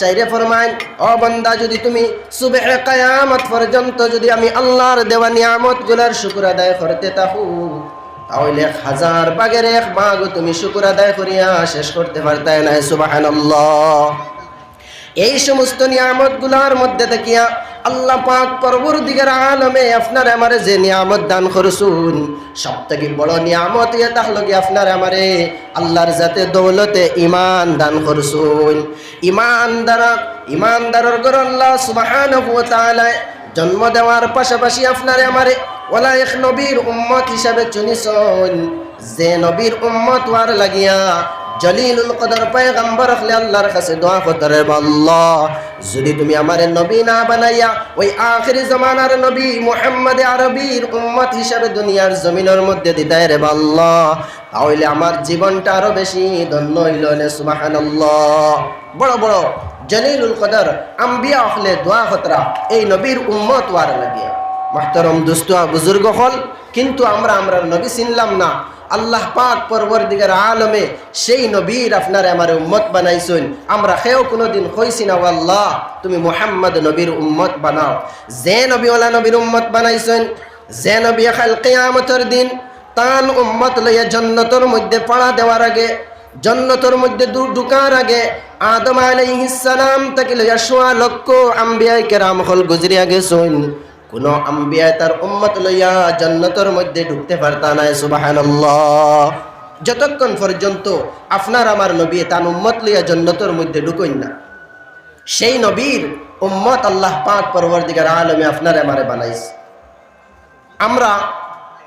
সাইরে ফরমাইন, ও বন্দা, যদি তুমি সুবে কায়ামত পর্যন্ত যদি আমি আল্লাহর দেওয়া নিয়ামতগুলার শুকুর আদায় করতে তাহু তাহলে হাজার বাগের এক বাঘ তুমি শুকুর আদায় করিয়া শেষ করতে পারতাই না সুবাহ এই সমস্ত নিয়ামতগুলার মধ্যে দেখিয়া আল্লাহ পাক পরবর দিকের আলমে আপনার আমারে যে নিয়ামত দান করছুন সব থেকে বড় নিয়ামত ইয়ে তাহলে কি আপনার আমারে আল্লাহর যাতে দৌলতে ইমান দান করছুন ইমান দ্বারা ইমানদারের গর আল্লাহ তাআলা জন্ম দেওয়ার পাশাপাশি আপনারে আমারে ওলা এক নবীর উম্মত হিসাবে চুনিছন যে নবীর উম্মত ওয়ার লাগিয়া জলিলুল কদর পয়গম্বর হলে আল্লাহর কাছে দোয়া করতে রে আল্লাহ। যদি তুমি আমার নবী না বানাইয়া ওই আখেরি জমানার নবী মুহাম্মদ আরবির উম্মত হিসাবে দুনিয়ার জমিনের মধ্যে দিতাই রে আল্লাহ। তাহলে আমার জীবনটা আরও বেশি ধন্য হইল সুবহানাল্লাহ। বড় বড় জলিলুল কদর আম্বিয়া হলে দোয়া খতরা এই নবীর উম্মত ওয়ার লাগিয়া। মাহতারম দুষ্ট বুজুর্গ হল, কিন্তু আমরা আমরা নবী চিনলাম না। আল্লাহ পাক পরবর্তীকার আলমে সেই নবীর আপনার আমার উম্মত বানাইছেন। আমরা সেও কোনোদিন কইছি না আল্লাহ তুমি মুহাম্মদ নবীর উম্মত বানাও। যে নবীওয়ালা নবীর উম্মত বানাইছেন, যে নবী খাল কেয়ামতের দিন তান উম্মত লইয়া জন্নতর মধ্যে পাড়া দেওয়ার আগে, জন্নতর মধ্যে ঢুকার আগে আদম আলাইহিস সালাম তাকে লইয়া সোয়া লক্ষ আম্বিয়াই কেরাম হল গুজরিয়া গেছেন। কোন আম্বিয়া তার উম্মত লইয়া জান্নাতের মধ্যে ঢুকতে পারতা না সুবহানাল্লাহ। যতক্ষণ পর্যন্ত আপনার আমার নবী তার উম্মত লইয়া জান্নাতের মধ্যে ঢুকইন না, সেই নবীর উম্মত আল্লাহ পাক পরবর্তীকার আলমে আপনার আমারে বানাইছে। আমরা,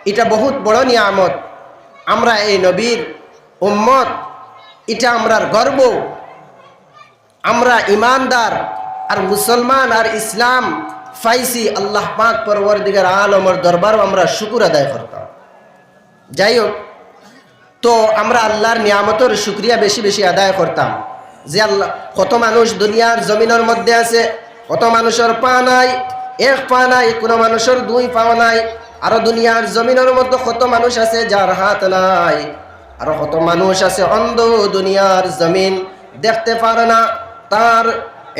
এটা বহুত বড় নিয়ামত। আমরা এই নবীর উম্মত, এটা আমরার গর্ব। আমরা ইমানদার আর মুসলমান আর ইসলাম ফাইসি আল্লাহ পাক পরবর্তীকার আলমর দরবার আমরা শুকুর আদায় করতাম। যাই হোক, তো আমরা আল্লাহর নিয়ামতর শুক্রিয়া বেশি বেশি আদায় করতাম যে আল্লাহ, কত মানুষ দুনিয়ার জমিনের মধ্যে আছে, কত মানুষের পা নাই, এক পা নাই, কোনো মানুষের দুই পা নাই, আরও দুনিয়ার জমিনের মধ্যে কত মানুষ আছে যার হাত নাই, আরও কত মানুষ আছে অন্ধ দুনিয়ার জমিন দেখতে পারে না, তার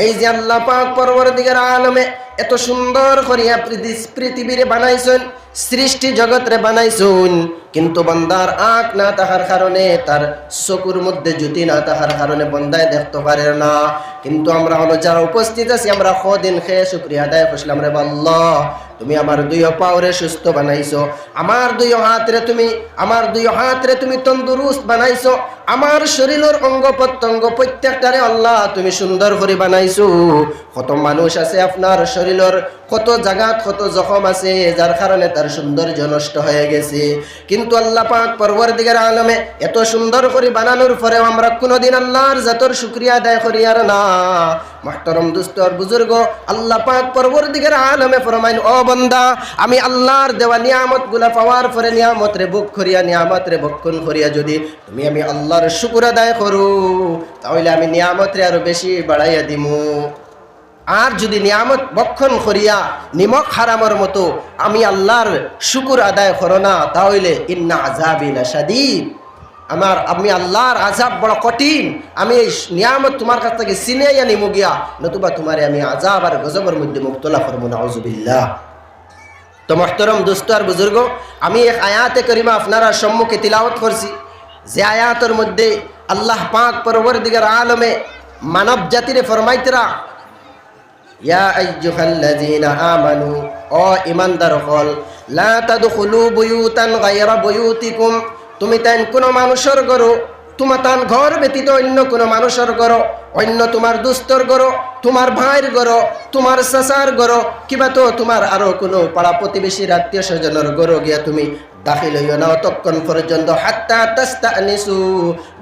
এই যে আল্লাহ পাক পরবর্তীকার আলমে এত সুন্দর করিয়া পৃথি- পৃথিবীরে বানাইছেন, সৃষ্টি জগৎরে বানাইছুন, কিন্তু বন্দার আঁক না তাহার কারণে, তার চকুর মধ্যে জুতি না তাহার কারণে বন্দায় দেখতে পারে না। কিন্তু আমরা হলো যারা উপস্থিত আছি, আমরা কদিন খেয়ে শুক্রিয়া আদায় করছিলাম, রে আল্লাহ তুমি আমার দুই পাওরে সুস্থ বানাইছো, আমার দুই হাতরে তুমি, আমার দুই হাতরে তুমি তন্দুরুস্ত বানাইছো, আমার শরীরের অঙ্গ প্রত্যঙ্গ প্রত্যেকটারে আল্লাহ তুমি সুন্দর করে বানাইছো। কত মানুষ আছে আপনার শরীরের কত জায়গাত কত জখম আছে, যার কারণে তার সৌন্দর্য নষ্ট হয়ে গেছে। কিন্তু আল্লাহ পাক পরবর্তীকার আলমে এত সুন্দর করে বানানোর পরেও আমরা কোনোদিন আল্লাহর জাতর শুক্রিয়া আদায় করি আর না। মাহতরম দুস্তর বুজুর্গ, আল্লাহ পাক পরবর্তীকার আলমে ফরমাইন ও বন্দা, আমি আল্লাহর দেওয়া নিয়ামতগুলা পাওয়ার পরে নিয়ামত রে বুক করিয়া নিয়ামত রে ভক্ষণ করিয়া যদি তুমি আমি আল্লাহর শুকুর আদায় করু, তাহলে আমি নিয়ামত রে আরও বেশি বাড়াইয়া দিমু। আর যদি নিয়ামত বক্ষণ করিয়া নিমক হারামর মতো আমি আল্লাহর শুকুর আদায় করো না, তাহলে ইন্না আজাবিলা সাদিদ আমার, আমি আল্লাহর আজাব বড় কঠিন। আমি এই নিয়ামত তোমার কাছ থেকে চিনে নিমু গিয়া, নতুবা তোমারে আমি আজাব আর গজবের মধ্যে মুক্তলা করব না আউজুবিল্লাহ তো মহতরম দোস্ত আর বুজুর্গ, আমি এক আয়াতে করিমা আপনারা সম্মুখে তিলাওয়াত করছি। যে আয়াতের মধ্যে আল্লাহ পাক পরবর্তীকার আলমে মানব জাতিরে ফরমাইতরা ইয়া আইয়ুহাল্লাযীনা হল তুমি কোনো তোমার তান ব্যতীত অন্য কোনো অন্য দুস্তর গরো, তোমার ভাইয়ের গরো, তোমার চাচার গরো, কিবা তো তোমার আরও কোনো পাড়া প্রতিবেশীর আত্মীয় স্বজনের গরো গিয়া তুমি দাখিল হইও না অতক্ষণ পর্যন্ত, হাত্তা তাস্তা আনিসু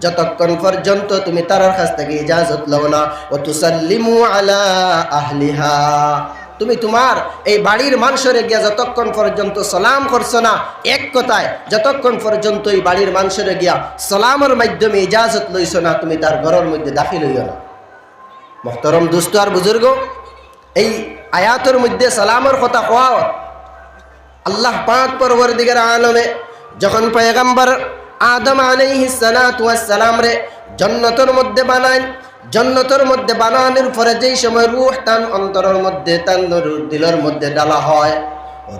যতক্ষণ পর্যন্ত তুমি তার কাছ থেকে ইজাজত লও না ও তুসাল্লিমু আলা আহলিহা। তুমি তোমার এই বাড়ির মানুষরে গিয়া যতক্ষণ পর্যন্ত সালাম করছ না, এক কথায়, যতক্ষণ পর্যন্ত এই বাড়ির মানুষরে গিয়া সালামের মাধ্যমে ইজাজত লইছো না, তুমি তার ঘরের মধ্যে দাখিল হইও না। মোহতরম দুস্থ আর বুজুর্গ, এই আয়াতের মধ্যে সালামের কথা কোয়া আল্লাহ পাক দিকের আলমে যখন পয়গম্বর আদম আলাইহিস সালাতু ওয়াস সালাম রে জন্নতর মধ্যে বানায়, জন্নতর মধ্যে বানানোর পরে যেই সময় রুহ তান অন্তরের মধ্যে তান দিলের মধ্যে ডালা হয়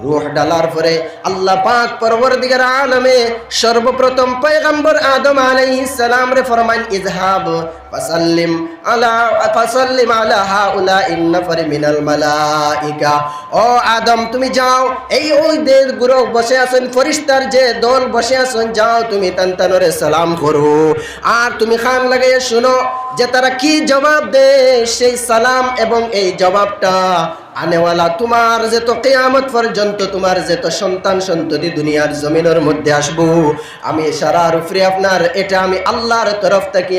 রুহ ডালার পরে আল্লাহ পাক পরবর্তীকার আলমে সর্বপ্রথম পয়গম্বর আদম আলাইহিস রে ফরমান ইজহাব ফাসাল্লিম আলা ফাসাল্লিম আলা হাউলা ইন্নাফার মিনাল মালাইকা। ও আদম, তুমি যাও, এই ওই দের গুরু বসে আছেন, ফরিস্তার যে দল বসে আছেন, যাও তুমি তান্তানরে সালাম করো। আর তুমি খান লাগাইয়া শুনো যে তারা কি জবাব দেয় সেই সালাম এবং এই জবাবটা আনেওয়ালা তোমার যে তো কেয়ামত পর্যন্ত, তোমার যে তো সন্তান সন্ততি দুনিয়ার জমিনের মধ্যে আসব। আমি সারা রুফরে আপনার, এটা আমি আল্লাহর তরফ থেকে,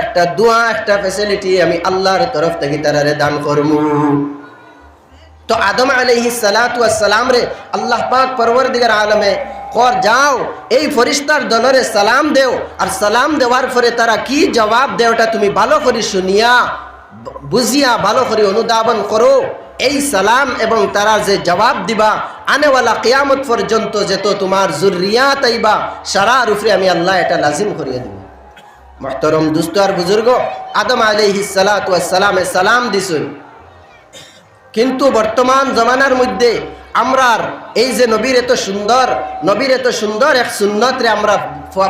একটা দোয়া, একটা ফেসিলিটি আমি আল্লাহর তরফ থেকে তারারে দান করব। তো আদম আলাইহি সালাতু সালাম রে, আল্লাহ পাক পরবর্তীকার আলমে কর, যাও, এই ফরিস্তার দলরে সালাম দেও, আর সালাম দেওয়ার পরে তারা কি জবাব দেওটা তুমি ভালো করে শুনিয়া, বুঝিয়া ভালো করে অনুধাবন করো। এই সালাম এবং তারা যে জবাব দিবা, আনেওয়ালা কিয়ামত পর্যন্ত যেত তোমার জুরিয়াত আইবা, সারা রুফরে আমি আল্লাহ এটা লাজিম করিয়ে দিব। মহতরম দুস্ত আর বুজুর্গ, আদম আলাইহি সালাতু সালামে দিছুন। কিন্তু বর্তমান জমানার মধ্যে আমরার এই যে নবীর এত সুন্দর, নবীর এত সুন্দর এক সুন্নতরে আমরা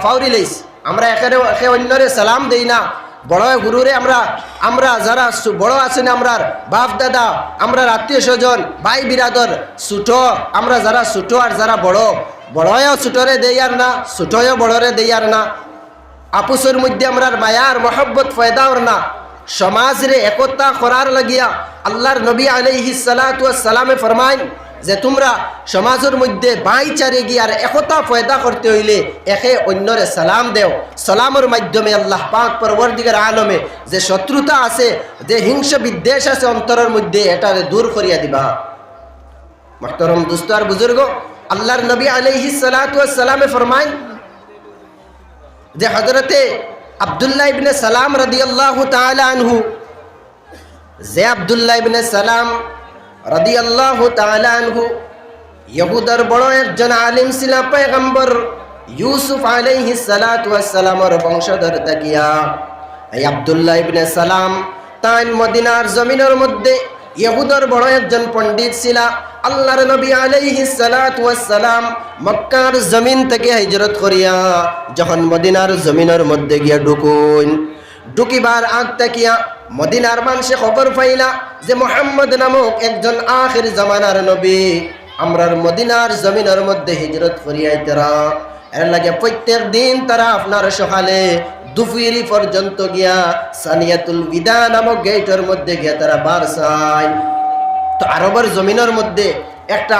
ফাউরি লইস আমরা একে একে অন্যরে সালাম দেই না। বড় গুরুরে আমরা আমরা যারা বড় আছেন আমরার বাপ, দাদা আমরা আত্মীয় স্বজন, ভাই, বিরাদর ছোট আমরা যারা ছোট আর যারা বড়, বড়য়ও ছোটরে দেই আর না ছোটয়ও বড়রে দেই আর না। আপুসের মধ্যে আমরার মায়ার মহব্বত ফয়দাওর না। সমাজরে একতা করার লাগিয়া আল্লাহর নবী আলাইহি সালাতু সালামে ফরমাইন যে তোমরা সমাজের মধ্যে ভাইচারে গিয়ে আর একতা ফয়দা করতে হইলে একে অন্যরে সালাম দেও। সালামের মাধ্যমে আল্লাহ পাক পরবর্তীকার আলমে যে শত্রুতা আছে, যে হিংস বিদ্বেষ আছে অন্তরের মধ্যে এটা দূর করিয়া দিবা। মহতরম দুস্ত আর বুজুর্গ, আল্লাহর নবী আলাইহি সালাতু সালামে ফরমাইন যে হজরতে আবদুল্লাহ ইবনে সালাম রাদিয়াল্লাহু তাআলা আনহু, যে আবদুল্লাহ ইবনে সালাম রাদিয়াল্লাহু তাআলা আনহু। ইহুদার বড় একজন আলিম ছিল পয়গম্বর ইউসুফ আলাইহিস সালাতু ওয়াস বংশধর তাকিয়া। এই আবদুল্লাহ ইবনে সালাম তাই মদিনার জমিনের মধ্যে ইহুদর বড় একজন পণ্ডিত ছিল। আল্লাহর নবী ওয়াস সালাম মক্কার জমিন থেকে হিজরত করিয়া যখন মদিনার জমিনের মধ্যে গিয়া ঢুকুন ঢুকিবার আগ তাকিয়া মদিনার মানুষে খবর পাইলা যে মোহাম্মদ নামক একজন আখির জামানার নবী আমরার মদিনার জমিনের মধ্যে হিজরত করিয়াই তারা এর লাগে প্রত্যেক দিন তারা আপনার সকালে দুপুরি পর্যন্ত গিয়া সানিয়াতুল বিদা নামক গেটের মধ্যে গিয়া তারা বার তো আরবের জমিনের মধ্যে একটা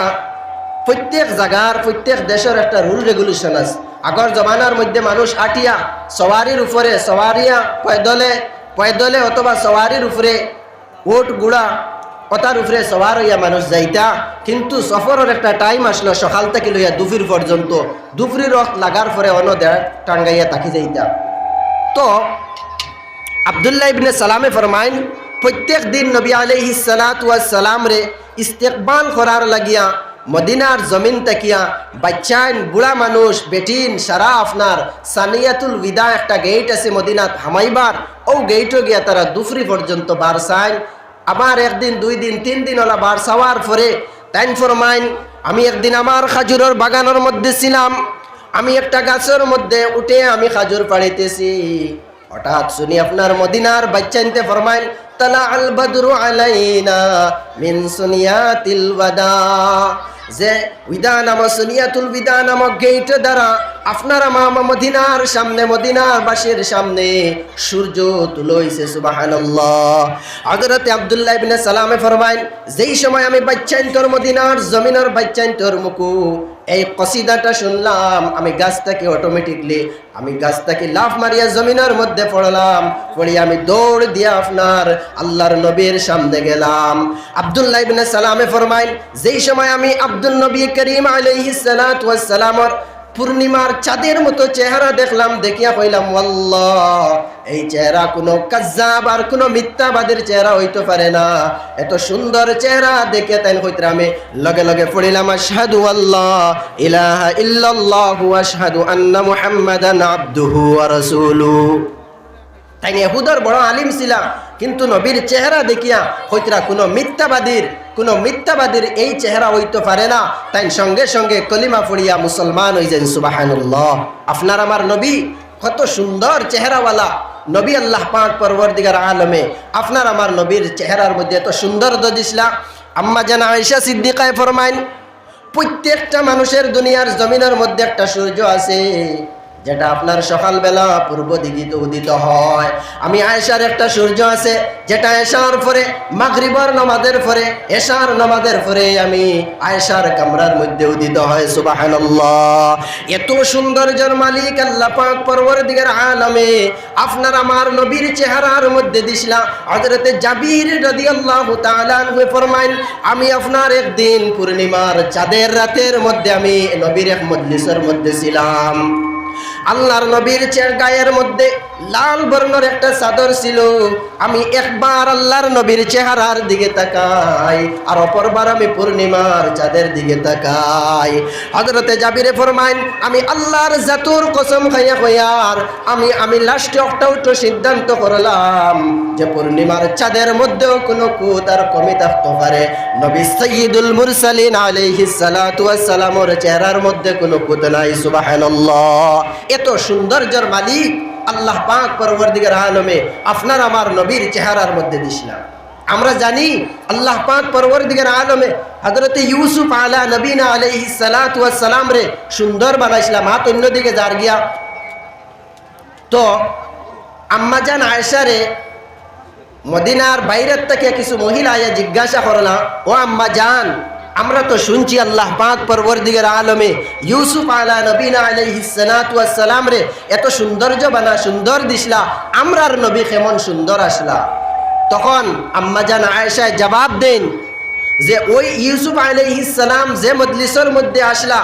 প্রত্যেক জায়গার, প্রত্যেক দেশের একটা রুল রেগুলেশন আছে। আগর জমানার মধ্যে মানুষ আটিয়া সওয়ারির উপরে সওয়ারিয়া পয়দলে পয়দলে অথবা সওয়ারির উপরে ওট গুড়া কথার উপরে সবার হইয়া মানুষ যাইতা। কিন্তু সফরের একটা টাইম আসলো, সকাল থেকে লইয়া দুপুর পর্যন্ত দুপুরি রথ লাগার পরে অন্য টাঙ্গাইয়া তাকি যাইতা। তো, আবদুল্লাহ ইবনে সালামে ফরমাইন প্রত্যেক দিন নবী আলাইহি সালাত সালাম রে ইস্তেকবাল করার লাগিয়া মদিনার জমিন তাকিয়া, বাচ্চাইন বুড়া মানুষ, বেটিন সারা আপনার সানিয়াতুল বিদা একটা গেট আছে মদিনাত হামাইবার, ও গেটও গিয়া তারা দুফরি পর্যন্ত বার চাইন। আবার একদিন, দুই দিন, তিন দিন ওলা বার চাওয়ার পরে তাইন ফরমাইন, আমি একদিন আমার খাজুরের বাগানের মধ্যে ছিলাম। আমি একটা গাছের মধ্যে উঠে আমি খাজুর পাড়িতেছি। হঠাৎ শুনি আপনার মদিনার বাচ্চাইনতে ফরমাইন তালা আল বদরু আলাইনা মিন সুনিয়াতিল ওয়াদা। যে উইদা নামক সুনিয়াতুল বিধান নামক গেইট দ্বারা আপনার মামা মদিনার সামনে মদিনার বাসের সামনে সূর্য তুলইছে সুবহানাল্লাহ। হযরত আব্দুল্লাহ ইবনে সালামে ফরমাইন, যেই সময় আমি বাচ্চাইন তোর মদিনার, জমিনের বাচ্চাইন তোর মুকু এই কসিদাটা শুনলাম, আমি গাছটাকে অটোমেটিকলি আমি গাছটাকে লাফ মারিয়া জমিনের মধ্যে পড়লাম পড়ে আমি দৌড় দিয়ে আপনার আল্লাহর নবীর সামনে গেলাম। আব্দুল্লাহ ইবনে সালামে ফরমাইন, যেই সময় আমি আব্দুল নবী করিম আলাইহিস সালাতু ওয়াস সালামর পূর্ণিমার চাঁদের মতো চেহারা দেখলাম, দেখিয়া কইলাম, আল্লাহ, এই চেহারা কোনো কাজাব আর কোনো মিথ্যাবাদের চেহারা হইতে পারে না। এত সুন্দর চেহারা দেখে তাই আমি লগে লগে পড়িলাম, আশহাদু আল্লাহ, ইলাহা ইল্লাল্লাহু, আশহাদু আন্না মুহাম্মাদান আবদুহু ওয়া রাসূলুহু তাই এহুদর বড় আলিম ছিলাম, কিন্তু নবীর চেহারা দেখিয়া হইতরা কোনো মিথ্যাবাদীর কোনো মিথ্যাবাদীর এই চেহারা হইতে পারে না। তাই সঙ্গে সঙ্গে কলিমা পড়িয়া মুসলমান হইছেন, সুবাহানুল্লাহ। আপনার আমার নবী কত সুন্দর চেহারাওয়ালা। নবী আল্লাহ পাক পরবর্তীকার আলমে আপনার আমার নবীর চেহারার মধ্যে এত সুন্দর দিসলা আম্মা জানা আয়সা সিদ্দিকায় ফরমাইন, প্রত্যেকটা মানুষের দুনিয়ার জমিনের মধ্যে একটা সূর্য আছে। যেটা আপনার সকালবেলা পূর্ব দিকে উদিত হয়। আমি আয়েশার একটা সূর্য আছে, যেটা এশার পরে, মাগরিবর নমাদের পরে, এশার নমাদের পরে আমি আয়েশার কামরার মধ্যে উদিত হয়, সুবাহানাল্লাহ। এত সৌন্দর্যের মালিক আল্লাহ পাক পরবর্তীকার আলমে আপনার আমার নবীর চেহারার মধ্যে দিছিলাম হযরতে জাবির রাদিয়াল্লাহু তাআলা আনহু ফরমাইন আমি আপনার একদিন পূর্ণিমার চাঁদের রাতের মধ্যে আমি নবীর এক মজলিসের মধ্যে ছিলাম। আল্লাহর নবীর চের গায়ের মধ্যে লাল বর্ণের একটা চাদর ছিল। আমি একবার আল্লাহর নবীর চেহারার দিকে তাকাই আর অপরবার আমি পূর্ণিমার চাঁদের দিকে তাকাই। হজরতে জাবিরে ফরমাইন, আমি আল্লাহর জাতুর কসম খাইয়া হইয়ার আমি আমি লাস্টে একটা উঠো সিদ্ধান্ত করলাম যে পূর্ণিমার চাঁদের মধ্যেও কোনো কুত আর কমি থাকতে পারে। নবী সৈয়দুল মুরসালিন ওয়াস চেহারার মধ্যে কোনো কুত নাই, সুবহানাল্লাহ। এত সৌন্দর্যের মালিক আল্লাহ পাক পরবর্তীকার আলমে আপনার আমার নবীর চেহারার মধ্যে দিছিলাম। আমরা জানি আল্লাহ পাক পরবর্তীকার আলমে হজরতে ইউসুফ আলা নবীনা আলাইহি সালাম রে সুন্দর বানাইছিলাম, হাত অন্যদিকে যার গিয়া। তো আম্মাজান আয়েশারে মদিনার বাইরের থেকে কিছু মহিলা আয়া জিজ্ঞাসা করলা, ও আম্মা জান আমরা তো শুনছি আল্লাহ পাক পরবর্দিগের আলমে ইউসুফ আলা নবীনা সালাম রে, এত সৌন্দর্য বানা, সুন্দর দিসলা, আমরার নবী কেমন সুন্দর আসলা। তখন আম্মাজান আয়েশায় জবাব দেন যে, ওই ইউসুফ আলাইহিস সালাম যে মজলিসের মধ্যে আসলা,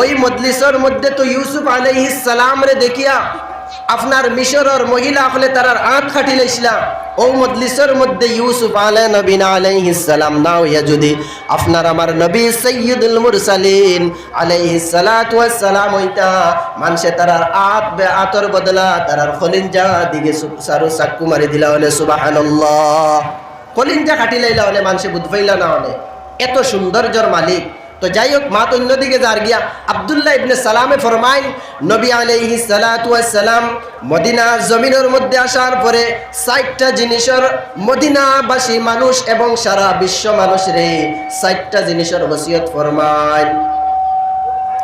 ওই মজলিসের মধ্যে তো ইউসুফ আলাইহিস সালাম রে দেখিয়া আপনার মিশরের মহিলা হলে তারার আঁত খাটিল ইসলাম ও মজলিসের মধ্যে ইউসুফ আলাই নবীন আলাইহিস সালাম না হইয়া যদি আপনার আমার নবী সৈয়দুল মুরসালিন আলাইহিস সালাতু ওয়াস সালাম হইতা মানুষে তারার আত আতর বদলা, তারার খলিঞ্জা দিকে সারু সাক্কু মারি দিলা হলে সুবহানাল্লাহ। খলিঞ্জা খাটি লাইলা হলে মানুষে বুধ না হলে। এত সৌন্দর্যর মালিক। তো যাই হোক, মা তো অন্যদিকে যার গিয়া আবদুল্লাহ ইবনে সালামে ফরমাইন, নবী সালাতু সালাম মদিনা জমিনের মধ্যে আসার পরে ষাটটা জিনিসের মদিনাবাসী মানুষ এবং সারা বিশ্ব মানুষ রে, ষাটটা জিনিসের ওসিয়ত ফরমাইন।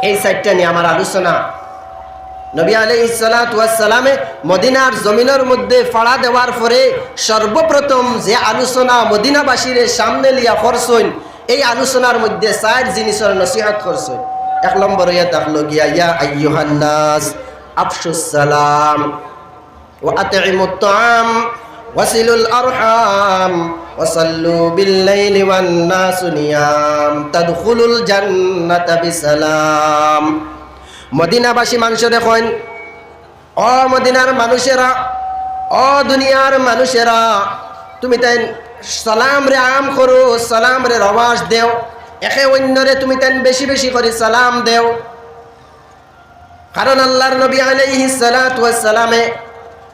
এই সাইটটা নিয়ে আমার আলোচনা। নবী আলাইহিস সালাতু সালামে মদিনার জমিনের মধ্যে ফাড়া দেওয়ার পরে সর্বপ্রথম যে আলোচনা মদিনাবাসীর সামনে লিয়া করছেন এই আলোচনার মধ্যে চার জিনিসের নসিহত করছেন এক নম্বর ইয়া তাহলো গিয়া, ইয়া আইয়ুহান নাস আফসুস সালাম, ওয়া আতইমুত তাআম, ওয়াসিলুল আরহাম ওয়াসাল্লু বিল-লাইলি ওয়ান-নাসু নিয়াম, তাদখুলুল জান্নাতা বিসালাম। মদিনাবাসী মানুষ দেখেন, অ মদিনার মানুষেরা, অ দুনিয়ার মানুষেরা, তুমি তাই সালাম রে আম করো, সালাম রে রবাস দেও। একে অন্যরে তুমি তেন বেশি বেশি করে সালাম দেও। কারণ আল্লাহর নবী আলাইহিস সালাতু ওয়াস সালামে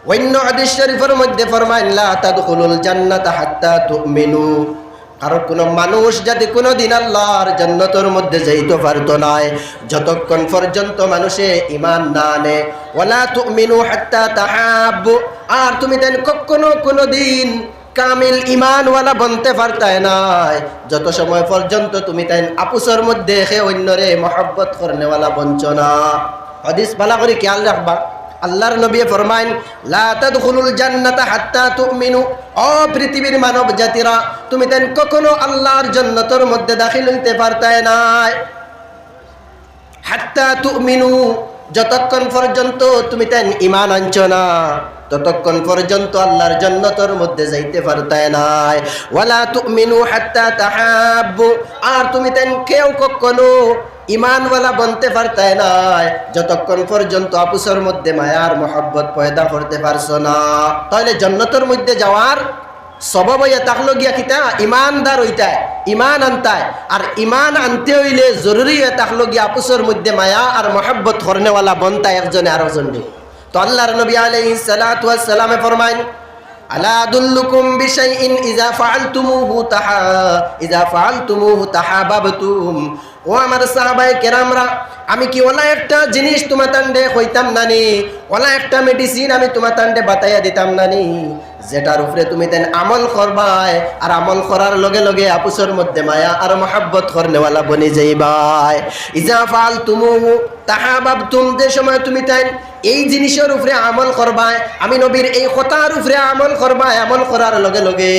অন্য হাদিস শরীফের মধ্যে ফরমায়, লা তাদখুলুল জান্নাতা হাত্তা তুমিনু। কারণ কোনো মানুষ যদি কোনো দিন আল্লাহর জান্নাতের মধ্যে যাইতে পারতো না যতক্ষণ পর্যন্ত মানুষে ইমান না আনে। ওয়ালা তুমিনু হাত্তা তাহাব্বু। আর তুমি তেন কখনো কোনো দিন কামিল ইমানওয়ালা বনতে পারতায় নাই। যত সময় পর্যন্ত তুমি তাই আপুসের মধ্যে এসে অন্যরে মহব্বত করনেওয়ালা বঞ্চনা। হদিস ভালো করে খেয়াল রাখবা। আল্লাহর নবী ফরমাইন জান্নাতা হাত্তা তুমিনু। ও পৃথিবীর মানব জাতিরা, তুমি তেন কখনো আল্লাহর জান্নাতের মধ্যে দাখিল হইতে পারতায় নাই। হাত্তা তুমিনু, যতক্ষণ পর্যন্ত তুমি তেন ইমান আনছ না। ততক্ষণ পর্যন্ত আল্লাহর জান্নাতের মধ্যে যাইতে পারতায় নাই। ওয়ালা তুমিনু হাত্তা তাহাব্বু। আর তুমি তেন কেউ কখনো ইমানওয়ালা বনতে পারতায় নাই। যতক্ষণ পর্যন্ত আপুসের মধ্যে মায়ার মহব্বত পয়দা করতে পারছ না। তাহলে জন্নতর মধ্যে যাওয়ার সবব হইয়া তাকলো গিয়া কিতা ইমানদার হইতায় ইমান আনতায়। আর ইমান আনতে হইলে জরুরি হয়ে তাকলো গিয়া আপুসের মধ্যে মায়া আর মহব্বত করনেওয়ালা বনতায় একজনে আর একজনে তো আল্লাহর নবী আলাইহিস সালাতু ওয়াস সালামে ফরমাইন, আলা আদুল্লুকুম বিশাইইন ইযা ফাআলতুমুহু তাহা, ইযা ফাআলতুমুহু তাহাবাবতুম। ও আমার সাহাবায়ে কেরামরা আমি কি ওলা একটা জিনিস তোমার তান্ডে কইতাম নানি? ওলা একটা মেডিসিন আমি তোমার তান্ডে বাতাইয়া দিতাম নানি। যেটার উপরে তুমি তেন আমল করবাই, আর আমল করার লগে লগে আপুসর মধ্যে মায়া আর মহাব্বত করনেওয়ালা বনি যাইবাই। ইজা ফাল তুমু তাহাবাব তুম যে সময় তুমি তাই এই জিনিসের উপরে আমল করবাই, আমি নবীর এই কথার উপরে আমল করবাই, আমল করার লগে লগে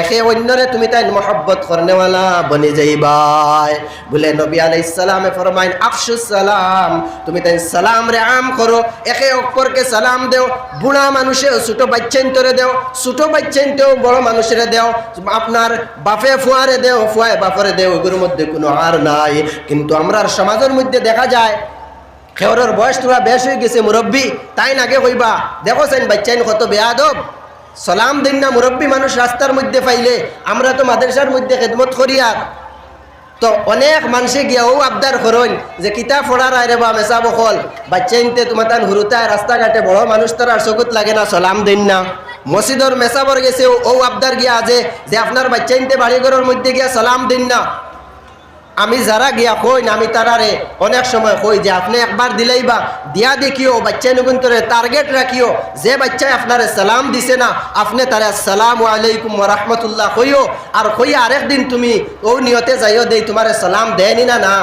একে অন্যরে তুমি তাই মহব্বত করনেওয়ালা বনি যাইবাই। বলে নবী আলাইহিস সালামে ফরমাইন, আফসুস সালাম। তুমি তাই সালাম রে আম করো। একে অপরকে সালাম দেও। বুড়া মানুষে ছোট বাচ্চাইন্তরে দেও। ছোট বাচ্চাইনতেও বড় মানুষের দেও। আপনার বাপে ফুয়ারে দেও, ফুয়ায় বাপরে দেও, এগুলোর মধ্যে কোনো আর নাই। কিন্তু আমরার সমাজের মধ্যে দেখা যায়, খেওরের বয়স তোরা বেশ হয়ে গেছে, মুরব্বী। তাই নাগে হইবা দেখো সেন বাচ্চাইন কত বেয়াদব। সালাম দিন না মুরব্বী মানুষ রাস্তার মধ্যে পাইলে। আমরা তো মাদ্রাসার মধ্যে খেদমত করি আর। তো অনেক মানুষে গিয়াও আবদার হরণ যে কিতাব পড়ার রে বা মেসা বকল বাচ্চা ইনতে তোমার তান হুরুতায় রাস্তাঘাটে বড় মানুষ তার আর চকুত লাগে না সলাম দিন না। মসজিদর মেসাবর গেছে ও আবদার গিয়া আজে যে আপনার বাচ্চা ইনতে বাড়িঘরের মধ্যে গিয়া সালাম দিন না। আমি যারা গিয়া কই না আমি তারারে অনেক সময় কই যে আপনি একবার দিলেই বা দিয়া দেখিও বাচ্চা নগুন্তরে টার্গেট রাখিও, যে বাচ্চায় আপনারে সালাম দিছে না, আপনি তারে সালাম আলাইকুম রহমতুল্লাহ কইও, আর কই আরেক দিন তুমি ও নিয়তে যাইও দেই, তোমারে সালাম দেয়নি না না।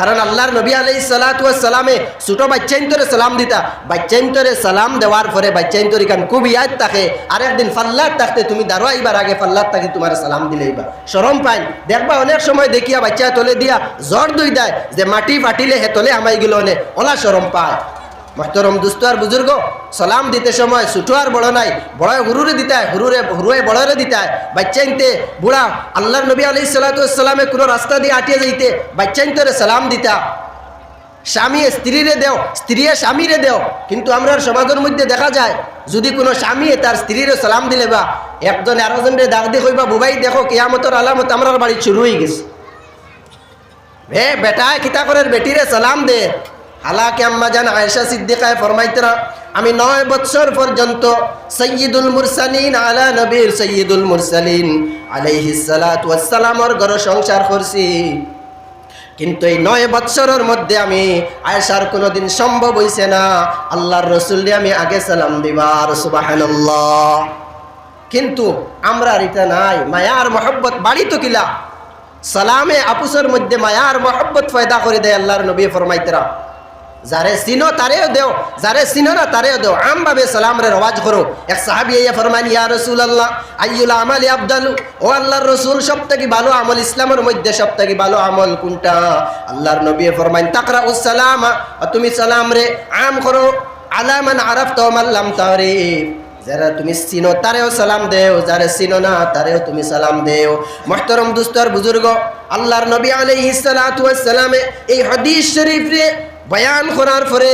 কারণ আল্লাহর নবী আলাই সালাতামে ছোট বাচ্চাইন্তরে সালাম দিতা। বাচ্চাইন্তরে সালাম দেওয়ার পরে বাচ্চাইন্তরি কান খুব ইয়াদ থাকে। আরেকদিন ফাল্লার থাকতে তুমি দাঁড়ো আইবার আগে ফাল্লার থাকে তোমার সালাম দিলে এইবার সরম পাইন দেখবা অনেক সময় দেখিয়া বাচ্চা তলে দিয়া জ্বর দুই দেয় যে মাটি ফাটিলে হে তলে আমাই গেল ওলা সরম পায়। মহতরম দুস্থ আর বুজুর্গ, সালাম দিতে সময় ছোটো আর বড় নাই। বড় হুরুরে দিতায়, হুরুরে, হুরুয়ে বড়রে দিতায়। বাচ্চা ইনতে বুড়া আল্লাহর নবী আলি সালাতামে কোনো রাস্তা দিয়ে আটিয়ে যাইতে বাচ্চা ইনতরে সালাম দিতা। স্বামী স্ত্রীরে দেও স্ত্রীয়ে স্বামীরে দেও, কিন্তু আমরা সমাজের মধ্যে দেখা যায়, যদি কোনো স্বামী তার স্ত্রীরে সালাম দিলে বা একজন আরেকজনরে দাগ দিয়ে কইবা, বুবাই, দেখো কেয়ামতর আলামত আমরার বাড়ি শুরু হয়ে গেছে। হে বেটায় কিতা করে বেটিরে সালাম দে। হালাকে আম্মা জান আয়েশা সিদ্দিকায় ফরমাইতরা আমি নয় বৎসর পর্যন্ত সৈয়দুল মুরসালিন আলা নবীর সৈয়দুল মুরসালিন আলাইহিস সালাতু ওয়াস সালামর ঘর সংসার করছি। কিন্তু এই নয় বৎসরের মধ্যে আমি আয়েশার কোনোদিন সম্ভব হইছে না। আল্লাহর রসুলরে আমি আগে সালাম দিবার সুবাহান্লাহ কিন্তু আমরা এটা নাই, মায়ার মহব্বত বাড়ি তো কিলা। সালামে আপুসের মধ্যে মায়ার মহব্বত ফয়দা করে দেয় আল্লাহর নবী ফরমাইতরা। যারে চিনো তারেও দেও যারে চিনো না তারেও দেও। আমভাবে সালাম রে রওয়াজ করো এক সাহাবি ইয়া ফরমান ইয়া রাসূলুল্লাহ আইয়ুল আমালি আফদালু? ও আল্লাহর রাসূল সবথেকে ভালো আমল ইসলামের মধ্যে সবথেকে ভালো আমল কোনটা? আল্লাহর নবী ফরমান তাকরাউস সালামা তুমি সালাম রে আম করো আলা মান আরাফতা ওয়া মান লাম যারা তুমি চিনো তারেও সালাম দেও, যারা চিনো না তারেও তুমি সালাম দেও। মহতরম দুস্তর বুজুর্গ, আল্লাহর নবী আলাইহিস সালাতু ওয়াস সালামে এই হাদিস শরীফ রে বয়ান করার পরে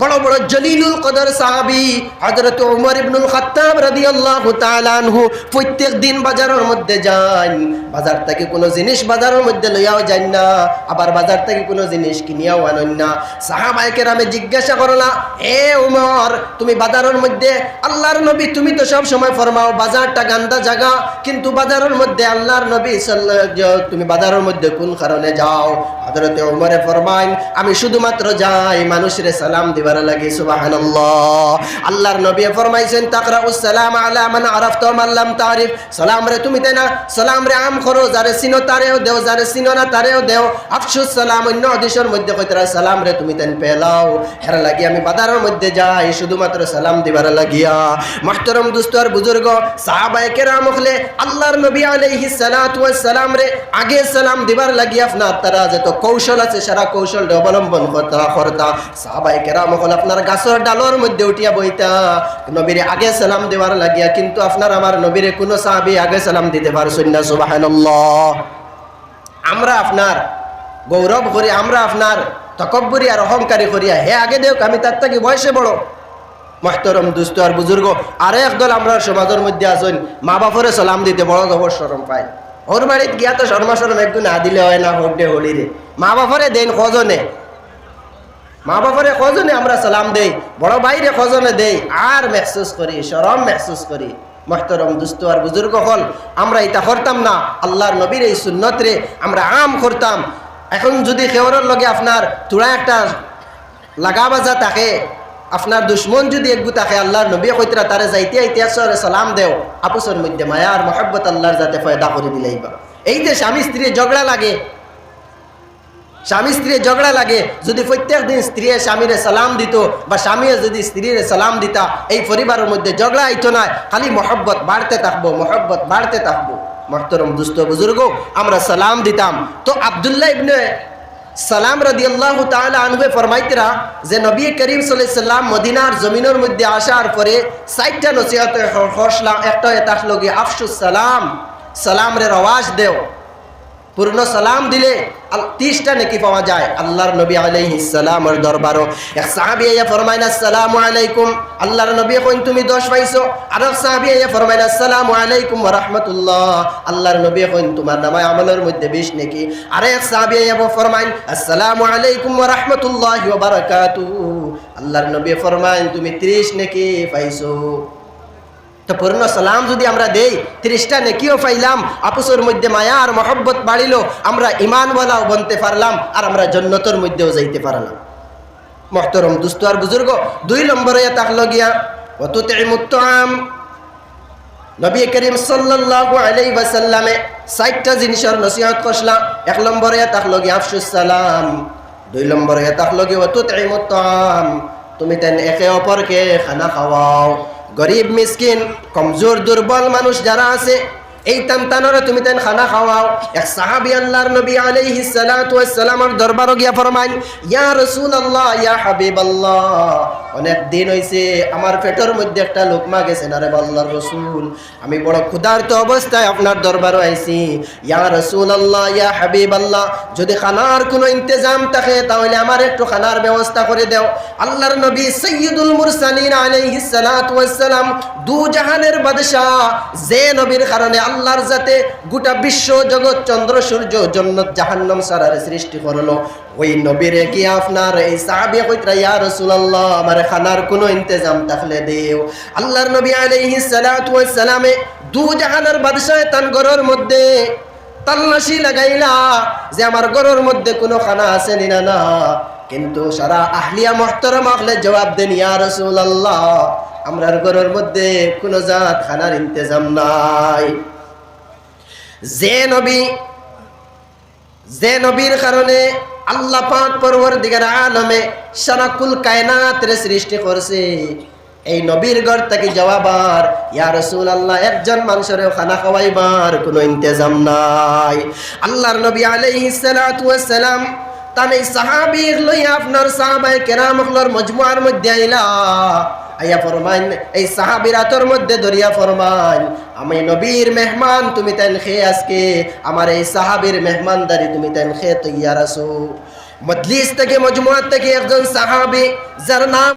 বড় বড় জলিলুল কদর সাহাবি হযরত ওমর ইবনুল খাত্তাব রাদিয়াল্লাহু তাআলা আনহু প্রত্যেক দিন বাজারের মধ্যে যান। বাজার থেকে কোনো জিনিস বাজারের মধ্যে লইয়াও যান না, আবার বাজার থেকে কোনো জিনিস কিনিয়াও আনেন না। সাহাবায়ে কেরামে জিজ্ঞাসা করলা, এ ওমর তুমি বাজারের মধ্যে, আল্লাহর নবী, তুমি তো সব সময় ফরমাও, বাজারটা গান্দা জায়গা, কিন্তু বাজারের মধ্যে আল্লাহর নবী সাল্লাল্লাহু তুমি বাজারের মধ্যে কোন কারণে যাও? হযরতে ওমরে ফরমাইন আমি শুধুমাত্র যাই, মানুষের সালাম দিবার লাগি আল্লাহর নবী ফরমাইছেন, তাকরাউস সালাম আলা মান লাম তারিফ। সালাম রে তুমি না সালাম রে আম করো যারে চিনো তারেও দেও, যারে চিনো না তারেও দেও। আফসুস, সালাম অন্য হাদিসের মধ্যে কইতরা সালাম রে তুমি পেলাও লাগি আমি মধ্যে যাই, শুধুমাত্র সালাম দিবার লাগিয়া। দুস্তর বুজুর্গ, সাহাবায়ে কেরাম হলে আল্লাহর নবী সালাতু সালাম রে আগে সালাম দিবার লাগি আপনার তারা কৌশল আছে, সারা কৌশল অবলম্বন করতা করতা। সাহাবাই কেরাম হল আপনার গাছের ডালর মধ্যে উঠিয়া বইতা। নবীরে আগে সালাম দেওয়ার লাগিয়া, কিন্তু আপনার আমার নবীরে কোনো সাহাবি আগে সালাম দিতে পারছেন না, সুবহানাল্লাহ। আমরা আপনার গৌরব করি, আমরা আপনার তকব্বরি আর অহংকারী করিয়া হে আগে দেও আমি তার থেকে বয়সে বড়। মহতরম দুস্থ আর বুজুর্গ, আরে একদল আমরা সমাজের মধ্যে আসুন মা বাপরে সালাম দিতে বড় খবর সরম পায়। ওর বাড়িতে গিয়া তো শর্মা সরম একটু না দিলে হয় না, হোক দে হলি রে মা বাপরে দেন কজনে? মা বাবারে কজনে আমরা সালাম দেই, বড় ভাইরে কজনে দেই, আর মেহসুস করি, সরম মেহসুস করি। মহতরম দুস্থ আর বুজুর্গ হল, আমরা এটা করতাম না, আল্লাহর নবীর এই সুন্নতরে আমরা আম করতাম। এখন যদি কেউরের লগে আপনার তুড়া একটা লাগা বাজা থাকে, আপনার দুশ্মন যদি একগু থাকে, আল্লাহর নবী কইতরা তারে যাইতে ইতিহাসরে সালাম দেও, আপুসের মধ্যে মায়া আর মহব্বত আল্লাহর যাতে ফয়দা করে দিলেইবা এই যে স্বামী স্ত্রী ঝগড়া লাগে স্বামী স্ত্রী ঝগড়া লাগে, যদি প্রত্যেক দিন স্ত্রী স্বামীরে সালাম দিত বা স্বামীও যদি স্ত্রীর সালাম দিতা, এই পরিবারের মধ্যে ঝগড়া আইতো না, খালি মহব্বত বাড়তে থাকব, মহব্বত বাড়তে থাকব। মহতরম দুস্থ বুজুর্গ, আমরা সালাম দিতাম। তো আবদুল্লাহ ইবনে সালাম রদি আল্লাহ আনবে ফরমাইতরা যে নবী করিম সাল্লাম মদিনার জমিনের মধ্যে আসার পরে সাইটটা নসিহত একটা এতাস লগে আফসুস সালাম সালাম রে রওয়াজ দেও। পূর্ণ সালাম দিলে তিরিশটা নাকি পাওয়া যায়। আল্লাহর নবী আলাইহি সালামের দরবারও। এক সাহাবি আইয়া ফরমাইন আসসালামু আলাইকুম। আল্লাহর নবী কইন, তুমি দশ পাইছো। আর এক সাহাবি আইয়া ফরমাইন আসসালামু আলাইকুম রাহমাতুল্লাহ। আল্লাহর নবী কইন, তোমার নামায় আমলের মধ্যে বিশ নাকি। আর এক সাহাবি আইয়া ফরমাইন আসসালামু আলাইকুম রাহমাতুল্লাহি ওয়া বারাকাতুহু। আল্লাহর নবী ফরমাইন তুমি 30 নাকি পাইছো। তো পূর্ণ সালাম যদি আমরা দেই, ত্রিশটা নেকিও পাইলাম আপুসের মধ্যে মায়া আর মহব্বত বাড়িল, আমরা ইমানওয়ালাও বনতে পারলাম, আর আমরা জন্নতর মধ্যেও যাইতে পারলাম। মহতরম দুস্থ আর বুজুর্গ, দুই নম্বরে তাকলো গিয়া অতুতে মুত্তাম নবী করিম সাল্লাল্লাহু আলাইহি ওয়াসাল্লামে সাইটটা জিনিসের নসিহত করলা এক নম্বরে তাকলো গিয়া আফসুস সালাম, দুই নম্বরে তাকলো গিয়া অতুতে মুত্তাম তুমি তেন একে অপরকে খানা খাওয়াও। গরিব মিসকিন কমজোর দুর্বল মানুষ যারা আছে এই তান্তানরে তুমি তেন খানা খাওয়াও। এক সাহাবি আল্লাহর নবী আলাইহিস সালাতু ওয়াস সালামের দরবারও গিয়া ফরমাইন, ইয়া রাসূলুল্লাহ, ইয়া হাবিবাল্লাহ। অনেক দিন হইছে, আমার পেটের মধ্যে একটা লোকমা গেছে না রে আল্লাহর রাসূল, আমি বড় ক্ষুধার্ত অবস্থায় আপনার দরবারও আইছি। ইয়া রাসূলুল্লাহ, ইয়া হাবিবাল্লাহ, যদি খানার কোনো ইন্তজাম থাকে, তাহলে আমার একটু খানার ব্যবস্থা করে দাও। আল্লাহর নবী সৈয়দুল মুরসালিন আলাইহিস সালাতু ওয়াস সালাম দু জাহানের বাদশাহ, যে নবীর কারণে আল্লাহর যাতে গোটা বিশ্ব জগৎ চন্দ্র সূর্য জন্নত জাহান্নাম সারার সৃষ্টি করল। ওই নবীরে কি আপনার এই সাহাবী কইতরা, ইয়া রাসূলুল্লাহ, আমার খানার কোনো ইন্তজাম থাকলে দেও। আল্লাহর নবী আলাইহিস সালাতু ওয়াস সালামে দু জাহানের বাদশাহ তান ঘরের মধ্যে তাল্লাশি লাগাইলা যে আমার ঘরের মধ্যে কোনো খানা আছে না না। কিন্তু সারা আহলিয়া মহতরম আহলে জবাব দেন, ইয়া রাসূলুল্লাহ, আমরার ঘরের মধ্যে কোনো জাত খানার ইন্তজাম নাই। যে নবী, যে নবীর কারণে আল্লাহ পাক পরবর্তীকার আলমে সারাকুল কায়নাতের সৃষ্টি করছে। এই নবীর ঘর থেকে যাওয়াবার ইয়া রসুল আল্লাহ একজন মানুষের খানা খাওয়াইবার কোনো ইন্তজাম নাই। আল্লাহর নবী আলাইহিস সালাম তান এই সাহাবী লইয়া আপনার সাহাবাই কেরাম হলর মজমুয়ার মধ্যে আইলা। আইয়া ফরমাইন, এই সাহাবিরা তোর মধ্যে দরিয়া ফরমাইন, আমি নবীর মেহমান, তুমি তাইন খেয়ে আজকে, আমার এই সাহাবির মেহমানদারি তুমি তাইন খেয়ে তৈয়ার আসো মজলিস থেকে, মজমুয়ার থেকে একজন সাহাবি, যার নাম